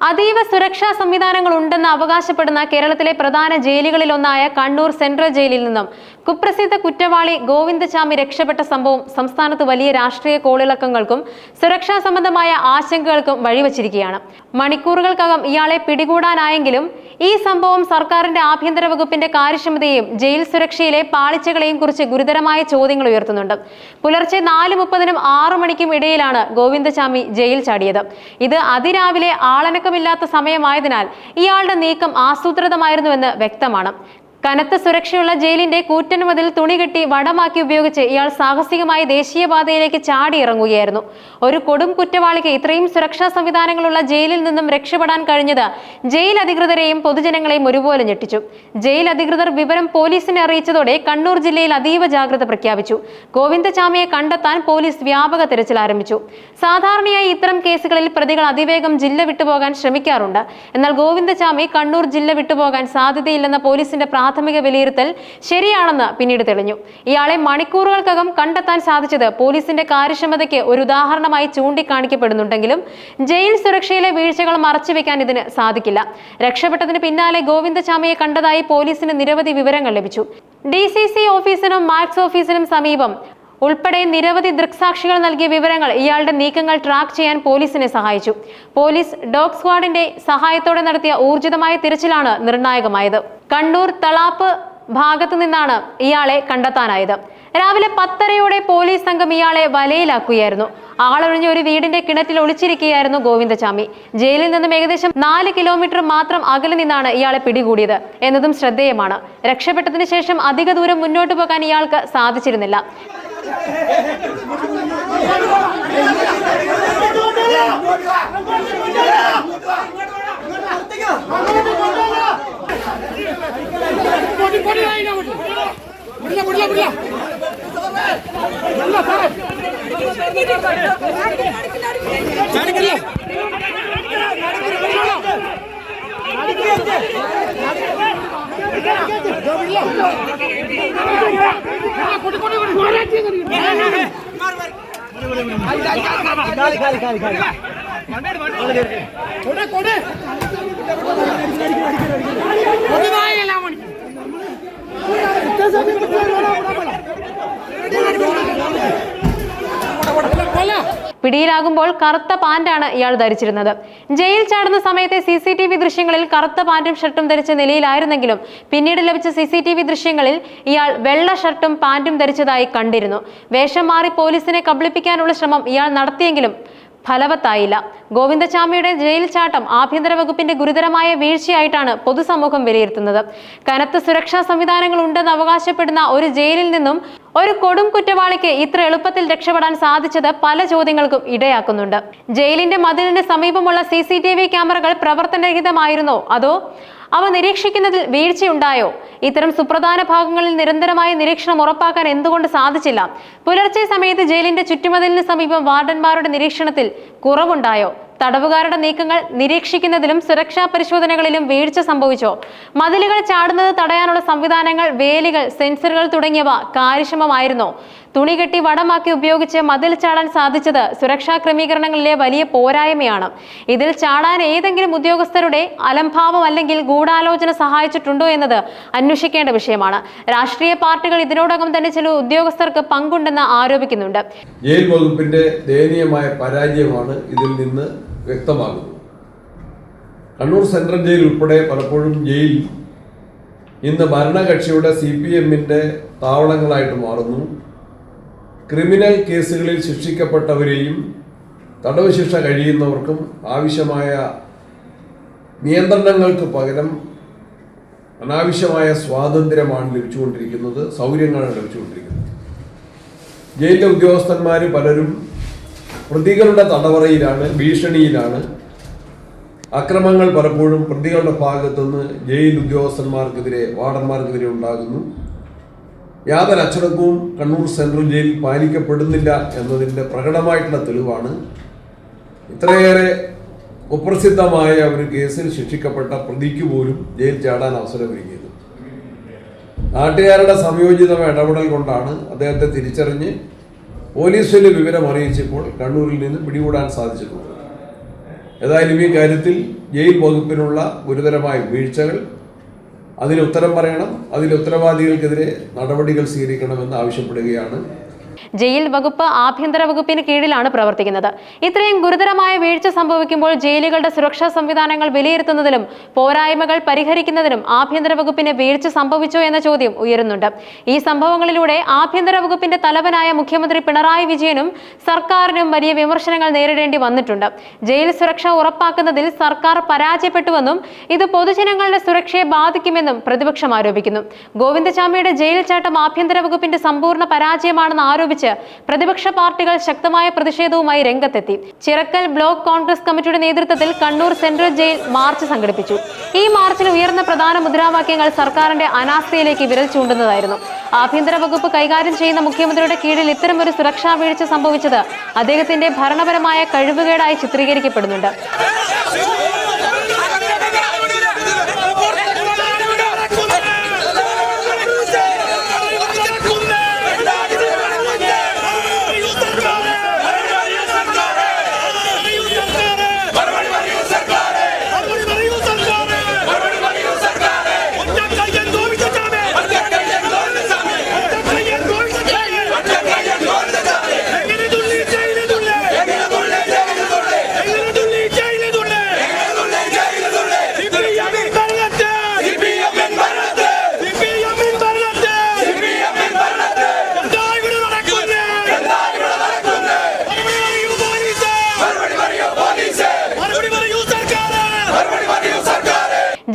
അതീവ സുരക്ഷാ സംവിധാനങ്ങൾ ഉണ്ടെന്ന് അവകാശപ്പെടുന്ന കേരളത്തിലെ പ്രധാന ജയിലുകളിലൊന്നായ കണ്ണൂർ സെൻട്രൽ ജയിലിൽ നിന്നും കുപ്രസിദ്ധ കുറ്റവാളി ഗോവിന്ദചാമി രക്ഷപ്പെട്ട സംഭവം സംസ്ഥാനത്ത് വലിയ രാഷ്ട്രീയ കോളിളക്കങ്ങൾക്കും സുരക്ഷാ സംബന്ധമായ ആശങ്കകൾക്കും വഴിവച്ചിരിക്കുകയാണ്. മണിക്കൂറുകൾക്കകം ഇയാളെ പിടികൂടാനായെങ്കിലും ഈ സംഭവം സർക്കാരിന്റെ ആഭ്യന്തര വകുപ്പിന്റെ കാര്യക്ഷമതയെയും ജയിൽ സുരക്ഷയിലെ പാളിച്ചകളെയും കുറിച്ച് ഗുരുതരമായ ചോദ്യങ്ങൾ ഉയർത്തുന്നുണ്ട്. പുലർച്ചെ നാല് മുപ്പതിനും ആറു മണിക്കും ഇടയിലാണ് ഗോവിന്ദചാമി ജയിൽ ചാടിയത്. ഇത് അതിരാവിലെ ആളനക്കമില്ലാത്ത സമയമായതിനാൽ ഇയാളുടെ നീക്കം ആസൂത്രിതമായിരുന്നുവെന്ന് വ്യക്തമാണ്. കനത്ത സുരക്ഷയുള്ള ജയിലിന്റെ കൂറ്റൻ മതിൽ തുണി കെട്ടി വടമാക്കി ഉപയോഗിച്ച് ഇയാൾ സാഹസികമായി ദേശീയപാതയിലേക്ക് ചാടി ഇറങ്ങുകയായിരുന്നു. ഒരു കൊടും കുറ്റവാളിക്ക് ഇത്രയും സുരക്ഷാ സംവിധാനങ്ങളുള്ള ജയിലിൽ നിന്നും രക്ഷപ്പെടാൻ കഴിഞ്ഞത് ജയിൽ അധികൃതരെയും പൊതുജനങ്ങളെയും ഒരുപോലെ ഞെട്ടിച്ചു. ജയിൽ അധികൃതർ വിവരം പോലീസിനെ അറിയിച്ചതോടെ കണ്ണൂർ ജില്ലയിൽ അതീവ ജാഗ്രത പ്രഖ്യാപിച്ചു. ഗോവിന്ദചാമിയെ കണ്ടെത്താൻ പോലീസ് വ്യാപക തിരച്ചിൽ ആരംഭിച്ചു. സാധാരണയായി ഇത്തരം കേസുകളിൽ പ്രതികൾ അതിവേഗം ജില്ല വിട്ടുപോകാൻ ശ്രമിക്കാറുണ്ട്. എന്നാൽ ഗോവിന്ദചാമി കണ്ണൂർ ജില്ല വിട്ടുപോകാൻ സാധ്യതയില്ലെന്ന പോലീസിന്റെ വിലയിരുത്തൽ ശരിയാണെന്ന് പിന്നീട് തെളിഞ്ഞു. ഇയാളെ മണിക്കൂറുകൾക്കകം കണ്ടെത്താൻ സാധിച്ചത് പോലീസിന്റെ കാര്യക്ഷമതയ്ക്ക് ഒരു ഉദാഹരണമായി ചൂണ്ടിക്കാണിക്കപ്പെടുന്നുണ്ടെങ്കിലും ജയിൽ സുരക്ഷയിലെ വീഴ്ചകൾ മറച്ചുവെക്കാൻ ഇതിന് സാധിക്കില്ല. രക്ഷപ്പെട്ടതിന് പിന്നാലെ ഗോവിന്ദചാമിയെ കണ്ടതായി പോലീസിന് നിരവധി വിവരങ്ങൾ ലഭിച്ചു. ഡി ഓഫീസിനും മാക്സ് ഓഫീസിനും സമീപം ഉൾപ്പെടെ നിരവധി ദൃക്സാക്ഷികൾ നൽകിയ വിവരങ്ങൾ ഇയാളുടെ നീക്കങ്ങൾ ട്രാക്ക് ചെയ്യാൻ പോലീസിനെ സഹായിച്ചു. പോലീസ് ഡോഗ് സ്ക്വാഡിന്റെ സഹായത്തോടെ നടത്തിയ ഊർജിതമായ തിരച്ചിലാണ് നിർണായകമായത്. കണ്ണൂർ തളാപ്പ് ഭാഗത്തു നിന്നാണ് ഇയാളെ കണ്ടെത്താനായത്. രാവിലെ പത്തരയോടെ പോലീസ് സംഘം ഇയാളെ വലയിലാക്കുകയായിരുന്നു. ആളൊഴിഞ്ഞ ഒരു വീടിന്റെ കിണറ്റിൽ ഒളിച്ചിരിക്കുകയായിരുന്നു ഗോവിന്ദചാമി ജയിലിൽ നിന്നും ഏകദേശം നാല് കിലോമീറ്റർ മാത്രം അകലെ നിന്നാണ് ഇയാളെ പിടികൂടിയത് എന്നതും ശ്രദ്ധേയമാണ്. രക്ഷപ്പെട്ടതിന് ശേഷം അധിക ദൂരം മുന്നോട്ട് പോകാൻ ഇയാൾക്ക് സാധിച്ചിരുന്നില്ല. പൊടി പൊടി கொடுவாயிலாம் പിടിയിലാകുമ്പോൾ കറുത്ത പാന്റാണ് ഇയാൾ ധരിച്ചിരുന്നത്. ജയിൽ ചാടുന്ന സമയത്തെ സി സി ടി വി ദൃശ്യങ്ങളിൽ കറുത്ത പാന്റും ഷർട്ടും ധരിച്ച നിലയിലായിരുന്നെങ്കിലും പിന്നീട് ലഭിച്ച സി സി ടി വി ദൃശ്യങ്ങളിൽ ഇയാൾ വെള്ള ഷർട്ടും പാന്റും ധരിച്ചതായി കണ്ടിരുന്നു. വേഷം മാറി പോലീസിനെ കബളിപ്പിക്കാനുള്ള ശ്രമം ഇയാൾ നടത്തിയെങ്കിലും ഫലവത്തായില്ല. ഗോവിന്ദചാമിയുടെ ജയിൽ ചാട്ടം ആഭ്യന്തര വകുപ്പിന്റെ ഗുരുതരമായ വീഴ്ചയായിട്ടാണ് പൊതുസമൂഹം വിലയിരുത്തുന്നത്. കനത്ത സുരക്ഷാ സംവിധാനങ്ങൾ ഉണ്ടെന്ന് അവകാശപ്പെടുന്ന ഒരു ജയിലിൽ നിന്നും ഒരു കൊടും കുറ്റവാളിക്ക് ഇത്ര എളുപ്പത്തിൽ രക്ഷപ്പെടാൻ സാധിച്ചത് പല ചോദ്യങ്ങൾക്കും ഇടയാക്കുന്നുണ്ട്. ജയിലിന്റെ മതിലിന് സമീപമുള്ള സി സി ടി വി ക്യാമറകൾ പ്രവർത്തനരഹിതമായിരുന്നോ? അതോ അവ നിരീക്ഷിക്കുന്നതിൽ വീഴ്ചയുണ്ടായോ? ഇത്തരം സുപ്രധാന ഭാഗങ്ങളിൽ നിരന്തരമായ നിരീക്ഷണം ഉറപ്പാക്കാൻ എന്തുകൊണ്ട് സാധിച്ചില്ല? പുലർച്ചെ സമയത്ത് ജയിലിന്റെ ചുറ്റുമതിലിന് സമീപം വാർഡന്മാരുടെ നിരീക്ഷണത്തിൽ കുറവുണ്ടായോ? തടവുകാരുടെ നീക്കങ്ങൾ നിരീക്ഷിക്കുന്നതിലും സുരക്ഷാ പരിശോധനകളിലും വീഴ്ച സംഭവിച്ചോ. മതിലുകൾ ചാടുന്നത് തടയാനുള്ള സംവിധാനങ്ങൾ വേലികൾ സെൻസറുകൾ തുടങ്ങിയവ കാര്യക്ഷമമായിരുന്നോ. തുണി കെട്ടി വടമാക്കി ഉപയോഗിച്ച് മതിൽ ചാടാൻ സാധിച്ചത് സുരക്ഷാ ക്രമീകരണങ്ങളിലെ വലിയ പോരായ്മയാണ്. ഇതിൽ ചാടാൻ ഏതെങ്കിലും ഉദ്യോഗസ്ഥരുടെ അലംഭാവം അല്ലെങ്കിൽ ഗൂഢാലോചന സഹായിച്ചിട്ടുണ്ടോ എന്നത് അന്വേഷിക്കേണ്ട വിഷയമാണ്. രാഷ്ട്രീയ പാർട്ടികൾ ഇതിനോടകം തന്നെ ചില ഉദ്യോഗസ്ഥർക്ക് പങ്കുണ്ടെന്ന് ആരോപിക്കുന്നുണ്ട്. ജയിൽ വകുപ്പിന്റെ ദയനീയമായ പരാജയമാണ് ഇതിൽ നിന്ന് വ്യക്തമാകുന്നത്. കണ്ണൂർ സെൻട്രൽ ജയിൽ ഉൾപ്പെടെ പലപ്പോഴും ജയിൽ ഇന്ന് ഭരണകക്ഷിയുടെ സി പി എമ്മിന്റെ താവളങ്ങളായിട്ട് മാറുന്നു. ക്രിമിനൽ കേസുകളിൽ ശിക്ഷിക്കപ്പെട്ടവരെയും തടവ് ശിക്ഷ കഴിയുന്നവർക്കും ആവശ്യമായ നിയന്ത്രണങ്ങൾക്ക് പകരം അനാവശ്യമായ സ്വാതന്ത്ര്യമാണ് ലഭിച്ചുകൊണ്ടിരിക്കുന്നത് സൗകര്യങ്ങളാണ് ലഭിച്ചുകൊണ്ടിരിക്കുന്നത്. ജയിലിലെ ഉദ്യോഗസ്ഥന്മാർ പലരും പ്രതികളുടെ തടവറയിലാണ് ഭീഷണിയിലാണ്. അക്രമങ്ങൾ പലപ്പോഴും പ്രതികളുടെ ഭാഗത്തുനിന്ന് ജയിൽ ഉദ്യോഗസ്ഥന്മാർക്കെതിരെ വാർഡന്മാർക്കെതിരെ ഉണ്ടാകുന്നു. യാതൊരു അച്ചടക്കവും കണ്ണൂർ സെൻട്രൽ ജയിൽ പാലിക്കപ്പെടുന്നില്ല എന്നതിന്റെ പ്രകടമായിട്ടുള്ള തെളിവാണ്. ഇത്രയേറെ കുപ്രസിദ്ധമായ ഒരു കേസിൽ ശിക്ഷിക്കപ്പെട്ട പ്രതിക്ക് പോലും ജയിൽ ചാടാൻ അവസരമൊരുങ്ങിയത് നാട്ടുകാരുടെ സംയോജിത ഇടപെടൽ കൊണ്ടാണ് അദ്ദേഹത്തെ തിരിച്ചറിഞ്ഞ് പോലീസിൽ വിവരം അറിയിച്ചപ്പോൾ കണ്ണൂരിൽ നിന്ന് പിടികൂടാൻ സാധിച്ചിട്ടുള്ളത് ഏതായാലും ഈ കാര്യത്തിൽ ജയിൽ വകുപ്പിനുള്ള ഗുരുതരമായ വീഴ്ചകൾ അതിന് ഉത്തരം പറയണം. അതിൽ ഉത്തരവാദികൾക്കെതിരെ നടപടികൾ സ്വീകരിക്കണമെന്ന് ആവശ്യപ്പെടുകയാണ് ജയിൽ വകുപ്പ് ആഭ്യന്തര വകുപ്പിന് കീഴിലാണ് പ്രവർത്തിക്കുന്നത്. ഇത്രയും ഗുരുതരമായ വീഴ്ച സംഭവിക്കുമ്പോൾ ജയിലുകളുടെ സുരക്ഷാ സംവിധാനങ്ങൾ വിലയിരുത്തുന്നതിലും പോരായ്മകൾ പരിഹരിക്കുന്നതിനും ആഭ്യന്തര വകുപ്പിന് വീഴ്ച സംഭവിച്ചോ എന്ന ചോദ്യം ഉയരുന്നുണ്ട്. ഈ സംഭവങ്ങളിലൂടെ ആഭ്യന്തര വകുപ്പിന്റെ തലവനായ മുഖ്യമന്ത്രി പിണറായി വിജയനും സർക്കാരിനും വലിയ വിമർശനങ്ങൾ നേരിടേണ്ടി വന്നിട്ടുണ്ട്. ജയിൽ സുരക്ഷ ഉറപ്പാക്കുന്നതിൽ സർക്കാർ പരാജയപ്പെട്ടുവെന്നും ഇത് പൊതുജനങ്ങളുടെ സുരക്ഷയെ ബാധിക്കുമെന്നും പ്രതിപക്ഷം ആരോപിക്കുന്നു. ഗോവിന്ദചാമിയുടെ ജയിൽ ചാട്ടം ആഭ്യന്തര വകുപ്പിന്റെ സമ്പൂർണ പരാജയമാണെന്ന് ആരോപിച്ച് പ്രതിപക്ഷ പാർട്ടികൾ ശക്തമായ പ്രതിഷേധവുമായി രംഗത്തെത്തി. ചിറക്കൽ ബ്ലോക്ക് കോൺഗ്രസ് കമ്മിറ്റിയുടെ നേതൃത്വത്തിൽ കണ്ണൂർ സെൻട്രൽ ജയിൽ മാർച്ച് സംഘടിപ്പിച്ചു. ഈ മാർച്ചിൽ ഉയർന്ന പ്രധാന മുദ്രാവാക്യങ്ങൾ സർക്കാരിന്റെ അനാസ്ഥയിലേക്ക് വിരൽ ചൂണ്ടുന്നതായിരുന്നു. ആഭ്യന്തര വകുപ്പ് കൈകാര്യം ചെയ്യുന്ന മുഖ്യമന്ത്രിയുടെ കീഴിൽ ഇത്തരമൊരു സുരക്ഷാ വീഴ്ച സംഭവിച്ചത് അദ്ദേഹത്തിന്റെ ഭരണപരമായ കഴിവുകേടായി ചിത്രീകരിക്കപ്പെടുന്നുണ്ട്.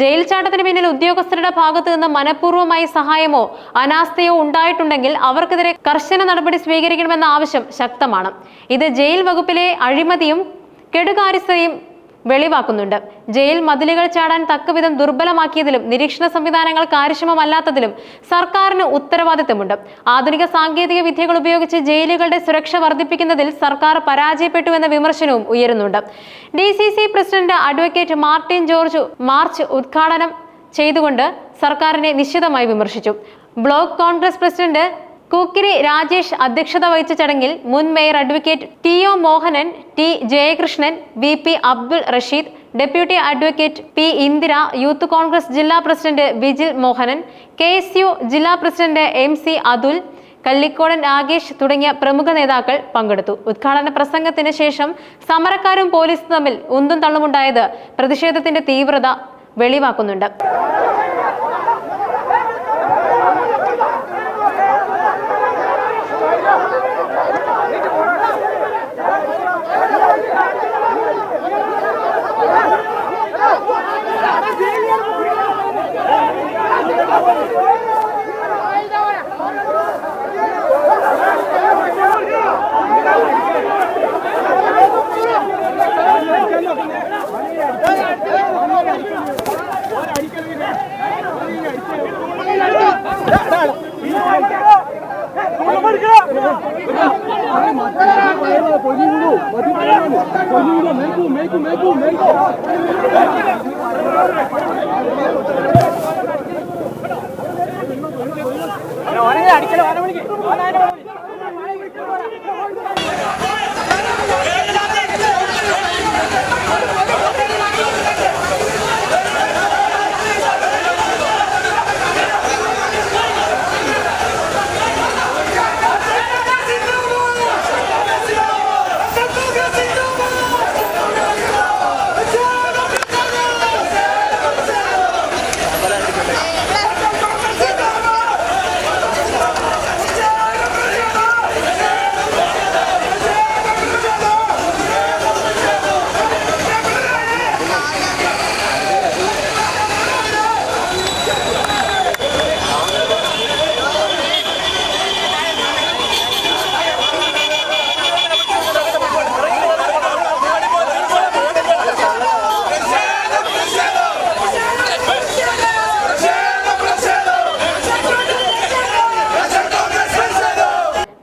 ജയിൽ ചാട്ടത്തിന് പിന്നിൽ ഉദ്യോഗസ്ഥരുടെ ഭാഗത്തു നിന്ന് മനഃപൂർവമായി സഹായമോ അനാസ്ഥയോ ഉണ്ടായിട്ടുണ്ടെങ്കിൽ അവർക്കെതിരെ കർശന നടപടി സ്വീകരിക്കണമെന്ന ആവശ്യം ശക്തമാണ്. ഇത് ജയിൽ വകുപ്പിലെ അഴിമതിയും കെടുകാര്യസ്ഥയും വെളിവാക്കുന്നുണ്ട്. ജയിൽ മതിലുകൾ ചാടാൻ തക്കവിധം ദുർബലമാക്കിയതിലും നിരീക്ഷണ സംവിധാനങ്ങൾ കാര്യക്ഷമമല്ലാത്തതിലും സർക്കാരിന് ഉത്തരവാദിത്തമുണ്ട്. ആധുനിക സാങ്കേതിക വിദ്യകൾ ഉപയോഗിച്ച് ജയിലുകളുടെ സുരക്ഷ വർദ്ധിപ്പിക്കുന്നതിൽ സർക്കാർ പരാജയപ്പെട്ടു എന്ന വിമർശനവും ഉയരുന്നുണ്ട്. D C C president advocate Martin George march ഉദ്ഘാടനം ചെയ്തുകൊണ്ട് സർക്കാരിനെ നിശ്ചിതമായി വിമർശിച്ചു. ബ്ലോക്ക് കോൺഗ്രസ് പ്രസിഡന്റ് കൂക്കിരി രാജേഷ് അധ്യക്ഷത വഹിച്ച ചടങ്ങിൽ മുൻ mayor advocate T O Mohanan T Jayakrishnan V P Abdul Rasheed deputy advocate P Indira youth Congress ജില്ലാ president Vijil Mohanan K S U ജില്ലാ president M C Athul Kallikodan Ragesh തുടങ്ങിയ പ്രമുഖ നേതാക്കൾ പങ്കെടുത്തു. ഉദ്ഘാടന പ്രസംഗത്തിന് ശേഷം സമരക്കാരും പോലീസും തമ്മിൽ ഉന്തും തള്ളുമുണ്ടായത് പ്രതിഷേധത്തിന്റെ തീവ്രത വെളിവാക്കുന്നുണ്ട്. അടിക്കലോ അടിക്കലോ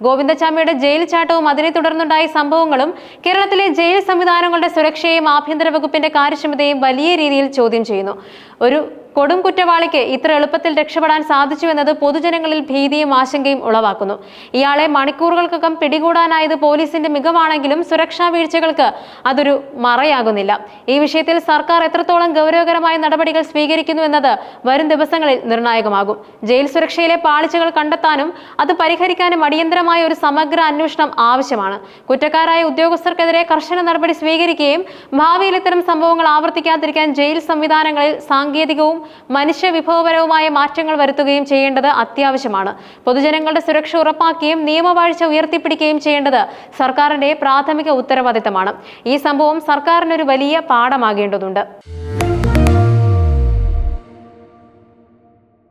ഗോവിന്ദചാമിയുടെ ജയിൽ ചാട്ടവും അതിനെ തുടർന്നുണ്ടായ സംഭവങ്ങളും കേരളത്തിലെ ജയിൽ സംവിധാനങ്ങളുടെ സുരക്ഷയെയും ആഭ്യന്തര വകുപ്പിന്റെ കാര്യക്ഷമതയും വലിയ രീതിയിൽ ചോദ്യം ചെയ്യുന്നു. ഒരു കൊടും കുറ്റവാളിക്ക് ഇത്ര എളുപ്പത്തിൽ രക്ഷപ്പെടാൻ സാധിച്ചുവെന്നത് പൊതുജനങ്ങളിൽ ഭീതിയും ആശങ്കയും ഉളവാക്കുന്നു. ഇയാളെ മണിക്കൂറുകൾക്കകം പിടികൂടാനായത് പോലീസിന്റെ മികവാണെങ്കിലും സുരക്ഷാ വീഴ്ചകൾക്ക് അതൊരു മറയാകുന്നില്ല. ഈ വിഷയത്തിൽ സർക്കാർ എത്രത്തോളം ഗൗരവകരമായ നടപടികൾ സ്വീകരിക്കുന്നു എന്നത് വരും ദിവസങ്ങളിൽ നിർണായകമാകും. ജയിൽ സുരക്ഷയിലെ പാളിച്ചകൾ കണ്ടെത്താനും അത് പരിഹരിക്കാനും അടിയന്തരമായ ഒരു സമഗ്ര അന്വേഷണം ആവശ്യമാണ്. കുറ്റക്കാരായ ഉദ്യോഗസ്ഥർക്കെതിരെ കർശന നടപടി സ്വീകരിക്കുകയും ഭാവിയിൽ ഇത്തരം സംഭവങ്ങൾ ആവർത്തിക്കാതിരിക്കാൻ ജയിൽ സംവിധാനങ്ങളിൽ സാങ്കേതികവും മനുഷ്യ വിഭവപരവുമായ മാറ്റങ്ങൾ വരുത്തുകയും ചെയ്യേണ്ടത് അത്യാവശ്യമാണ്. പൊതുജനങ്ങളുടെ സുരക്ഷ ഉറപ്പാക്കുകയും നിയമവാഴ്ച ഉയർത്തിപ്പിടിക്കുകയും ചെയ്യേണ്ടത് സർക്കാരിന്റെ പ്രാഥമിക ഉത്തരവാദിത്തമാണ്. ഈ സംഭവം സർക്കാരിനൊരു വലിയ പാഠമാകേണ്ടതുണ്ട്.